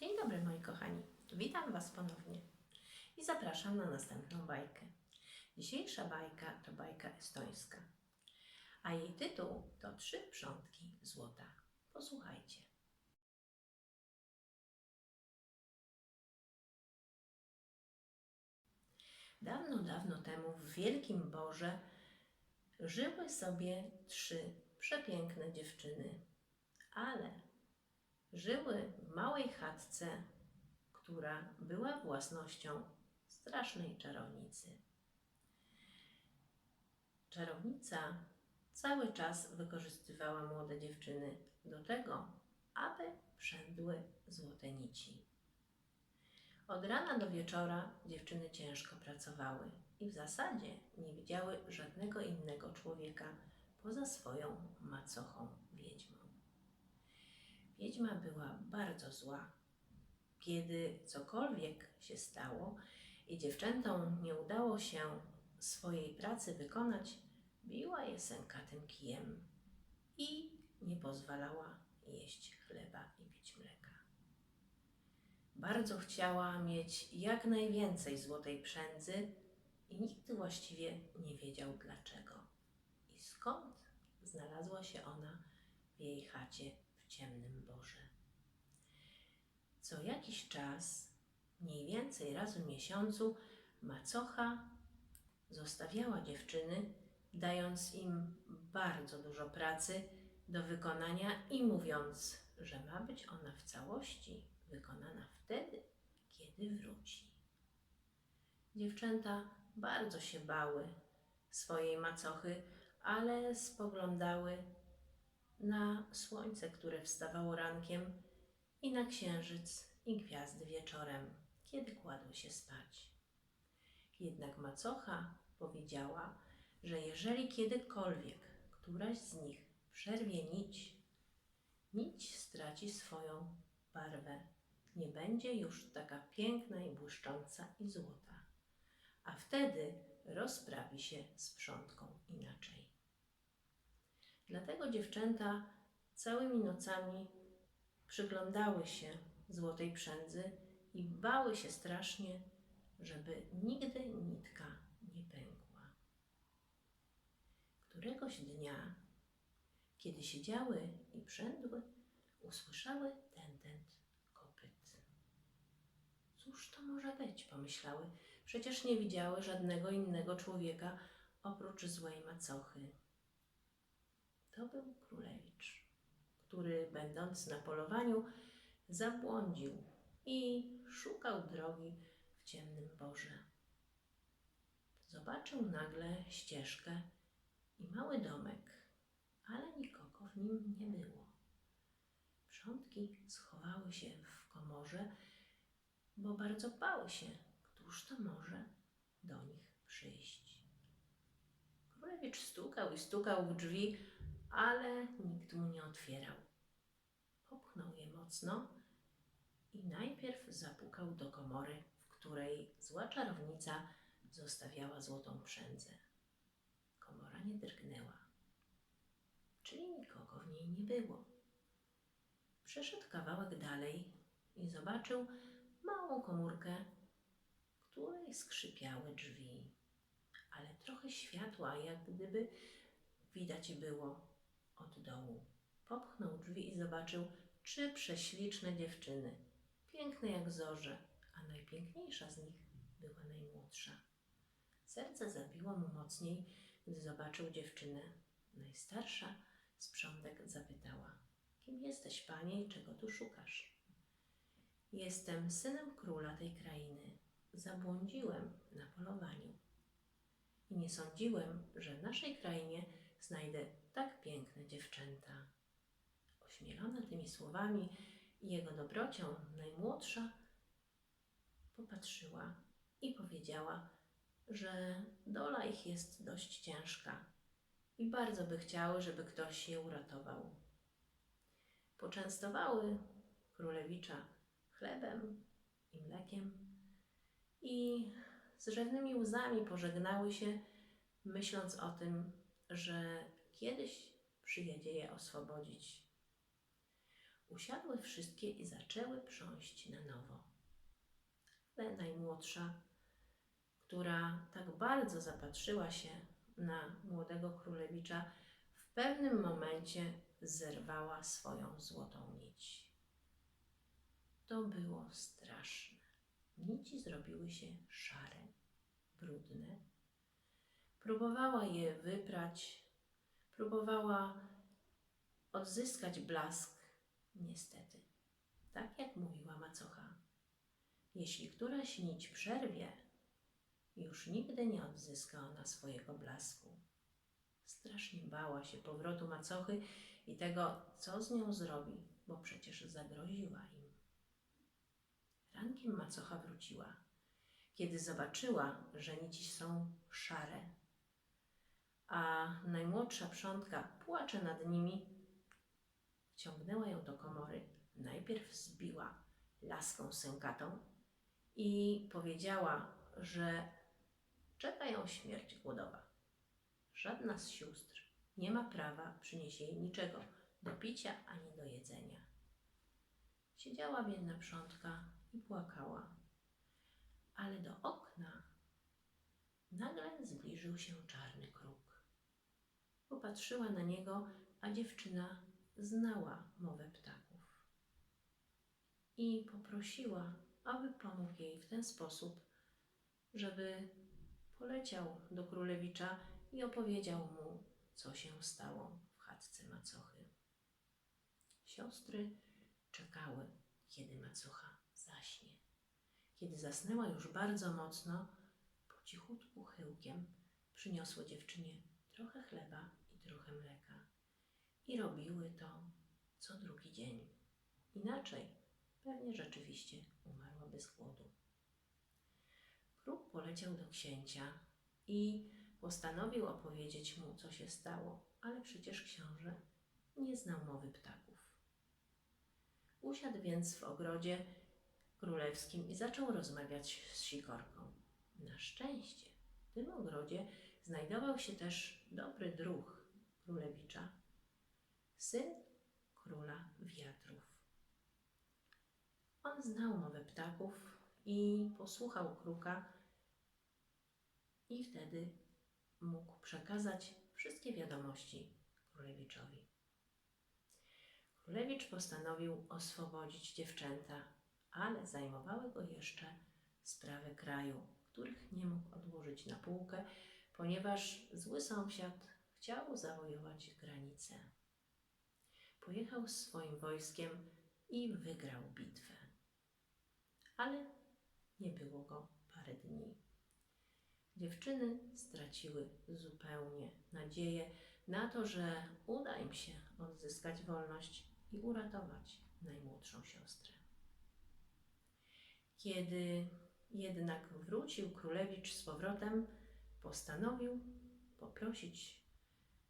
Dzień dobry moi kochani, witam Was ponownie i zapraszam na następną bajkę. Dzisiejsza bajka to bajka estońska, a jej tytuł to Trzy przątki złota. Posłuchajcie. Dawno, dawno temu w Wielkim Borze żyły sobie trzy przepiękne dziewczyny, ale żyły małej chatce, która była własnością strasznej czarownicy. Czarownica cały czas wykorzystywała młode dziewczyny do tego, aby przędły złote nici. Od rana do wieczora dziewczyny ciężko pracowały i w zasadzie nie widziały żadnego innego człowieka poza swoją macochą. Wiedźma była bardzo zła. Kiedy cokolwiek się stało i dziewczętom nie udało się swojej pracy wykonać, biła je sękatym kijem i nie pozwalała jeść chleba i pić mleka. Bardzo chciała mieć jak najwięcej złotej przędzy i nikt właściwie nie wiedział dlaczego i skąd znalazła się ona w jej chacie ciemnym borze. Co jakiś czas, mniej więcej raz w miesiącu, macocha zostawiała dziewczyny, dając im bardzo dużo pracy do wykonania i mówiąc, że ma być ona w całości wykonana wtedy, kiedy wróci. Dziewczęta bardzo się bały swojej macochy, ale spoglądały na słońce, które wstawało rankiem i na księżyc i gwiazdy wieczorem, kiedy kładły się spać. Jednak macocha powiedziała, że jeżeli kiedykolwiek któraś z nich przerwie nić, nić straci swoją barwę. Nie będzie już taka piękna i błyszcząca i złota. A wtedy rozprawi się z przątką inaczej. Dlatego dziewczęta całymi nocami przyglądały się złotej przędzy i bały się strasznie, żeby nigdy nitka nie pękła. Któregoś dnia, kiedy siedziały i przędły, usłyszały tentent kopyt. Cóż to może być, pomyślały. Przecież nie widziały żadnego innego człowieka oprócz złej macochy. To był królewicz, który, będąc na polowaniu, zabłądził i szukał drogi w ciemnym borze. Zobaczył nagle ścieżkę i mały domek, ale nikogo w nim nie było. Przątki schowały się w komorze, bo bardzo bały się, któż to może do nich przyjść. Królewicz stukał i stukał w drzwi, ale nikt mu nie otwierał. Popchnął je mocno i najpierw zapukał do komory, w której zła czarownica zostawiała złotą przędzę. Komora nie drgnęła, czyli nikogo w niej nie było. Przeszedł kawałek dalej i zobaczył małą komórkę, której skrzypiały drzwi, ale trochę światła, jak gdyby widać było od dołu. Popchnął drzwi i zobaczył trzy prześliczne dziewczyny, piękne jak zorze, a najpiękniejsza z nich była najmłodsza. Serce zabiło mu mocniej, gdy zobaczył dziewczynę. Najstarsza sprzątek zapytała: Kim jesteś, panie, i czego tu szukasz? Jestem synem króla tej krainy. Zabłądziłem na polowaniu. I nie sądziłem, że w naszej krainie znajdę tak piękne dziewczęta. Ośmielona tymi słowami i jego dobrocią, najmłodsza popatrzyła i powiedziała, że dola ich jest dość ciężka i bardzo by chciały, żeby ktoś je uratował. Poczęstowały królewicza chlebem i mlekiem i z rzewnymi łzami pożegnały się, myśląc o tym, że kiedyś przyjedzie je oswobodzić. Usiadły wszystkie i zaczęły prząść na nowo. Ale najmłodsza, która tak bardzo zapatrzyła się na młodego królewicza, w pewnym momencie zerwała swoją złotą nić. To było straszne. Nici zrobiły się szare, brudne. Próbowała je wyprać, próbowała odzyskać blask. Niestety, tak jak mówiła macocha, jeśli któraś nić przerwie, już nigdy nie odzyska ona swojego blasku. Strasznie bała się powrotu macochy i tego, co z nią zrobi, bo przecież zagroziła im. Rankiem macocha wróciła, kiedy zobaczyła, że nici są szare, a najmłodsza przątka płacze nad nimi, wciągnęła ją do komory. Najpierw zbiła laską sękatą i powiedziała, że czeka ją śmierć głodowa. Żadna z sióstr nie ma prawa przynieść jej niczego do picia ani do jedzenia. Siedziała biedna przątka i płakała, ale do okna nagle zbliżył się czarny. Popatrzyła na niego, a dziewczyna znała mowę ptaków i poprosiła, aby pomógł jej w ten sposób, żeby poleciał do królewicza i opowiedział mu, co się stało w chatce macochy. Siostry czekały, kiedy macocha zaśnie. Kiedy zasnęła już bardzo mocno, po cichutku chyłkiem przyniosły dziewczynie trochę chleba trochę mleka. I robiły to co drugi dzień. Inaczej pewnie rzeczywiście umarłaby z głodu. Kruk poleciał do księcia i postanowił opowiedzieć mu, co się stało, ale przecież książę nie znał mowy ptaków. Usiadł więc w ogrodzie królewskim i zaczął rozmawiać z sikorką. Na szczęście w tym ogrodzie znajdował się też dobry druh królewicza, syn króla wiatrów. On znał mowę ptaków i posłuchał kruka i wtedy mógł przekazać wszystkie wiadomości królewiczowi. Królewicz postanowił oswobodzić dziewczęta, ale zajmowały go jeszcze sprawy kraju, których nie mógł odłożyć na półkę, ponieważ zły sąsiad chciał zawojować granicę. Pojechał z swoim wojskiem i wygrał bitwę. Ale nie było go parę dni. Dziewczyny straciły zupełnie nadzieję na to, że uda im się odzyskać wolność i uratować najmłodszą siostrę. Kiedy jednak wrócił królewicz z powrotem, postanowił poprosić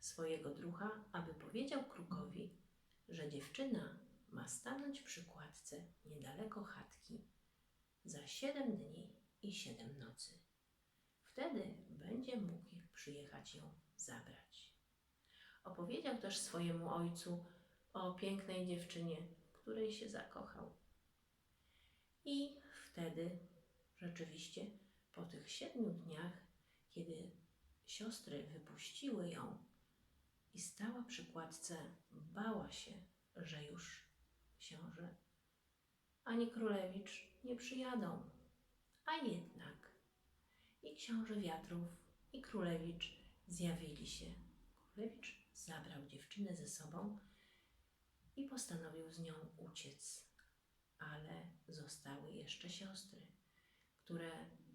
swojego drucha, aby powiedział krukowi, że dziewczyna ma stanąć przy kładce niedaleko chatki za siedem dni i siedem nocy. Wtedy będzie mógł przyjechać ją zabrać. Opowiedział też swojemu ojcu o pięknej dziewczynie, której się zakochał. I wtedy rzeczywiście po tych siedmiu dniach, kiedy siostry wypuściły ją i stała przy kładce, bała się, że już książę ani królewicz nie przyjadą. A jednak i książę wiatrów, i królewicz zjawili się. Królewicz zabrał dziewczynę ze sobą i postanowił z nią uciec, ale zostały jeszcze siostry, które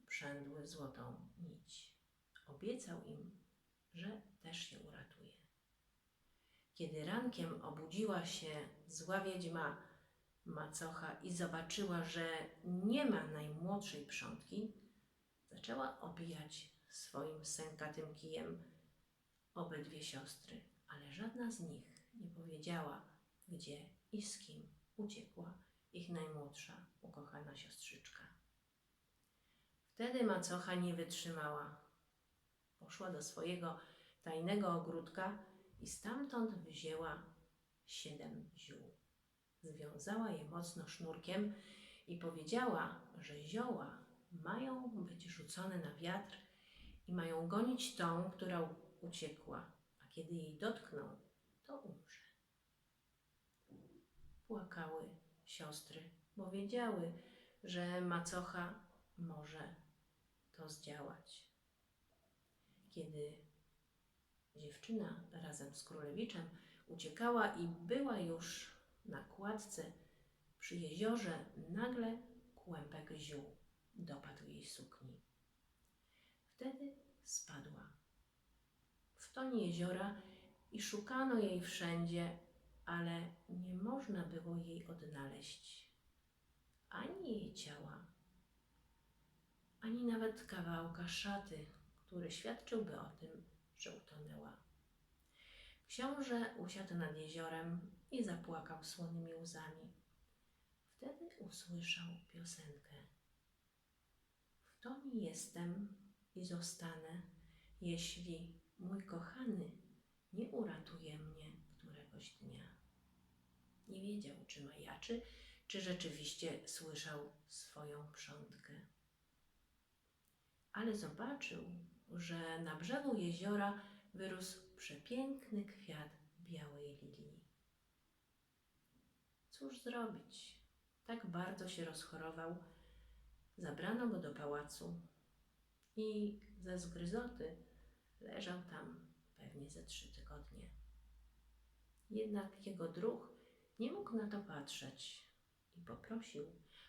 przędły złotą nić. Obiecał im, że też się uratuje. Kiedy rankiem obudziła się zła wiedźma macocha i zobaczyła, że nie ma najmłodszej przątki, zaczęła obijać swoim sękatym kijem obydwie siostry, ale żadna z nich nie powiedziała, gdzie i z kim uciekła ich najmłodsza, ukochana siostrzyczka. Wtedy macocha nie wytrzymała. Poszła do swojego tajnego ogródka i stamtąd wzięła siedem ziół. związała je mocno sznurkiem i powiedziała, że zioła mają być rzucone na wiatr i mają gonić tą, która uciekła, a kiedy jej dotkną, to umrze. Płakały siostry, bo wiedziały, że macocha może to zdziałać. Kiedy dziewczyna razem z królewiczem uciekała i była już na kładce przy jeziorze, nagle kłębek ziół dopadł jej sukni. Wtedy spadła w tonie jeziora i szukano jej wszędzie, ale nie można było jej odnaleźć. Ani jej ciała, ani nawet kawałka szaty, który świadczyłby o tym, że utonęła. Książę usiadł nad jeziorem i zapłakał słonymi łzami. Wtedy usłyszał piosenkę. W tonie jestem i zostanę, jeśli mój kochany nie uratuje mnie któregoś dnia. Nie wiedział, czy majaczy, czy rzeczywiście słyszał swoją przątkę. Ale zobaczył, że na brzegu jeziora wyrósł przepiękny kwiat białej lilii. Cóż zrobić? Tak bardzo się rozchorował. Zabrano go do pałacu i ze zgryzoty leżał tam pewnie ze trzy tygodnie. Jednak jego druh nie mógł na to patrzeć i poprosił,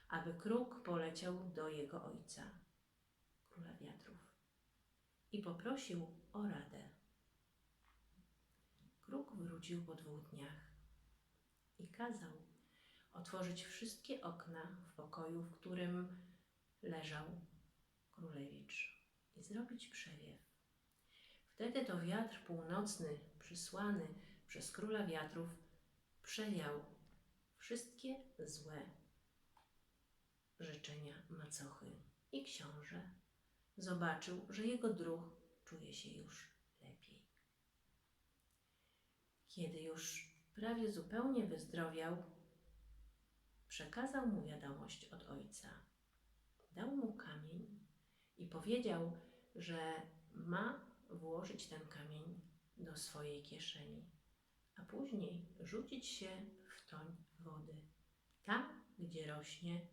aby kruk poleciał do jego ojca, króla wiatrów, i poprosił o radę. Kruk wrócił po dwóch dniach i kazał otworzyć wszystkie okna w pokoju, w którym leżał królewicz i zrobić przewiew. Wtedy to wiatr północny, przysłany przez króla wiatrów, przejął wszystkie złe życzenia macochy i książę zobaczył, że jego druh czuje się już lepiej. Kiedy już prawie zupełnie wyzdrowiał, przekazał mu wiadomość od ojca. Dał mu kamień i powiedział, że ma włożyć ten kamień do swojej kieszeni, a później rzucić się w toń wody. Tam, gdzie rośnie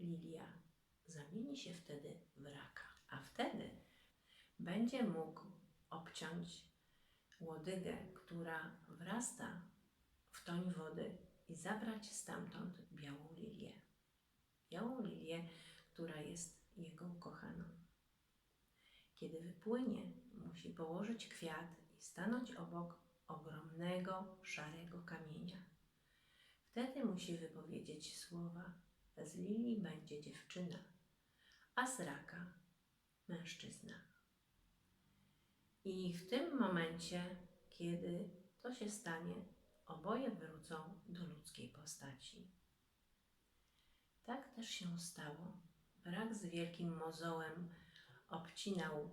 lilia, zamieni się wtedy w raka, a wtedy będzie mógł obciąć łodygę, która wrasta w toń wody i zabrać stamtąd białą lilię. Białą lilię, która jest jego ukochaną. Kiedy wypłynie, musi położyć kwiat i stanąć obok ogromnego, szarego kamienia. Wtedy musi wypowiedzieć słowa: Z lilii będzie dziewczyna, a z raka mężczyzna. I w tym momencie, kiedy to się stanie, oboje wrócą do ludzkiej postaci. Tak też się stało. Rak z wielkim mozołem obcinał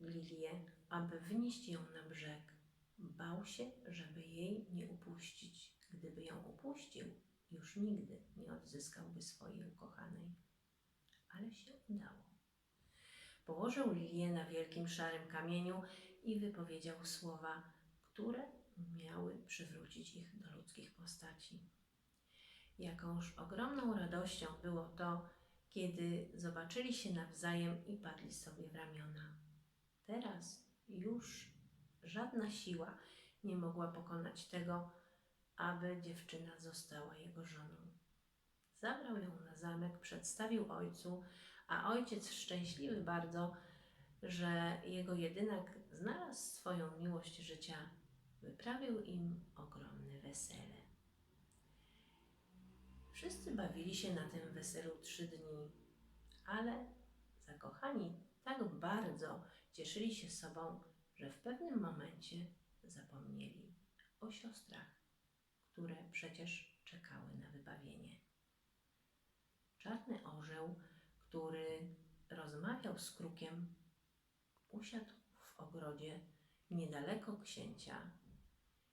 lilię, aby wynieść ją na brzeg. Bał się, żeby jej nie upuścić. Gdyby ją upuścił, już nigdy nie odzyskałby swojej ukochanej. Ale się udało. Położył lilię na wielkim szarym kamieniu i wypowiedział słowa, które miały przywrócić ich do ludzkich postaci. Jakąż ogromną radością było to, kiedy zobaczyli się nawzajem i padli sobie w ramiona. Teraz już żadna siła nie mogła pokonać tego, aby dziewczyna została jego żoną. Zabrał ją na zamek, przedstawił ojcu, a ojciec szczęśliwy bardzo, że jego jedynak znalazł swoją miłość życia, wyprawił im ogromne wesele. Wszyscy bawili się na tym weselu trzy dni, ale zakochani tak bardzo cieszyli się sobą, że w pewnym momencie zapomnieli o siostrach, które przecież czekały na wybawienie. Czarny orzeł, który rozmawiał z krukiem, usiadł w ogrodzie niedaleko księcia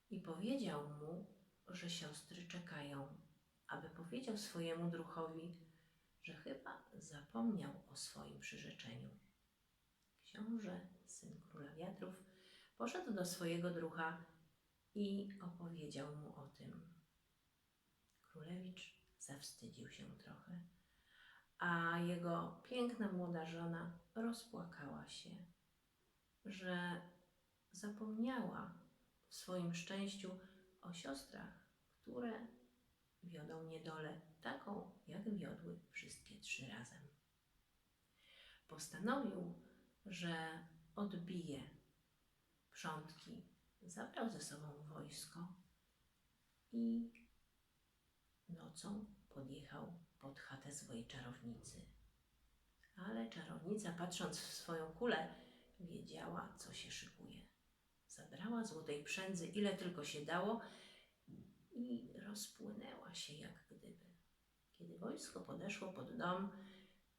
i powiedział mu, że siostry czekają, aby powiedział swojemu druhowi, że chyba zapomniał o swoim przyrzeczeniu. Książę, syn króla wiatrów, poszedł do swojego druha i opowiedział mu o tym. Królewicz zawstydził się trochę, a jego piękna młoda żona rozpłakała się, że zapomniała w swoim szczęściu o siostrach, które wiodą niedolę taką, jak wiodły wszystkie trzy razem. Postanowił, że odbije przątki, zabrał ze sobą wojsko i nocą podjechał pod chatę swojej czarownicy. Ale czarownica, patrząc w swoją kulę, wiedziała, co się szykuje. Zabrała złotej przędzy, ile tylko się dało, i rozpłynęła się jak gdyby. Kiedy wojsko podeszło pod dom,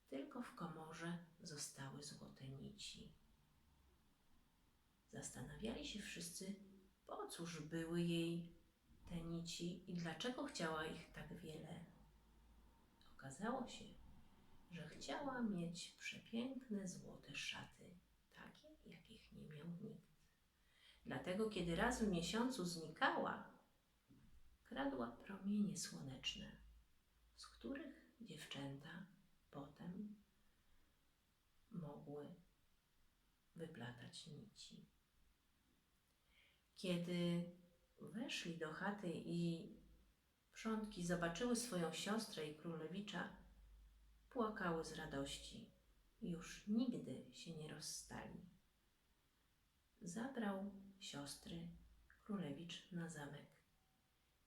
tylko w komorze zostały złote nici. Zastanawiali się wszyscy, po cóż były jej te nici i dlaczego chciała ich tak wiele. Okazało się, że chciała mieć przepiękne złote szaty, takie, jakich nie miał nikt. Dlatego, kiedy raz w miesiącu znikała, kradła promienie słoneczne, z których dziewczęta potem mogły wyplatać nici. Kiedy weszli do chaty i przątki zobaczyły swoją siostrę i królewicza, płakały z radości. Już nigdy się nie rozstali. Zabrał siostry królewicz na zamek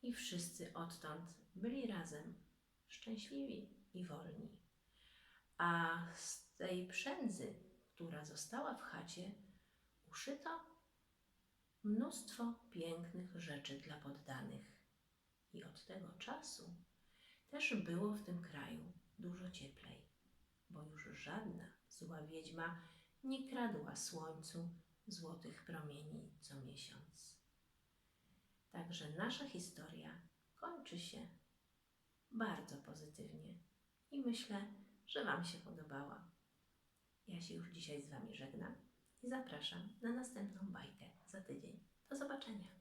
i wszyscy odtąd byli razem, szczęśliwi i wolni. A z tej przędzy, która została w chacie, uszyto mnóstwo pięknych rzeczy dla poddanych. I od tego czasu też było w tym kraju dużo cieplej, bo już żadna zła wiedźma nie kradła słońcu złotych promieni co miesiąc. Także nasza historia kończy się bardzo pozytywnie i myślę, że Wam się podobała. Ja się już dzisiaj z Wami żegnam i zapraszam na następną bajkę za tydzień. Do zobaczenia.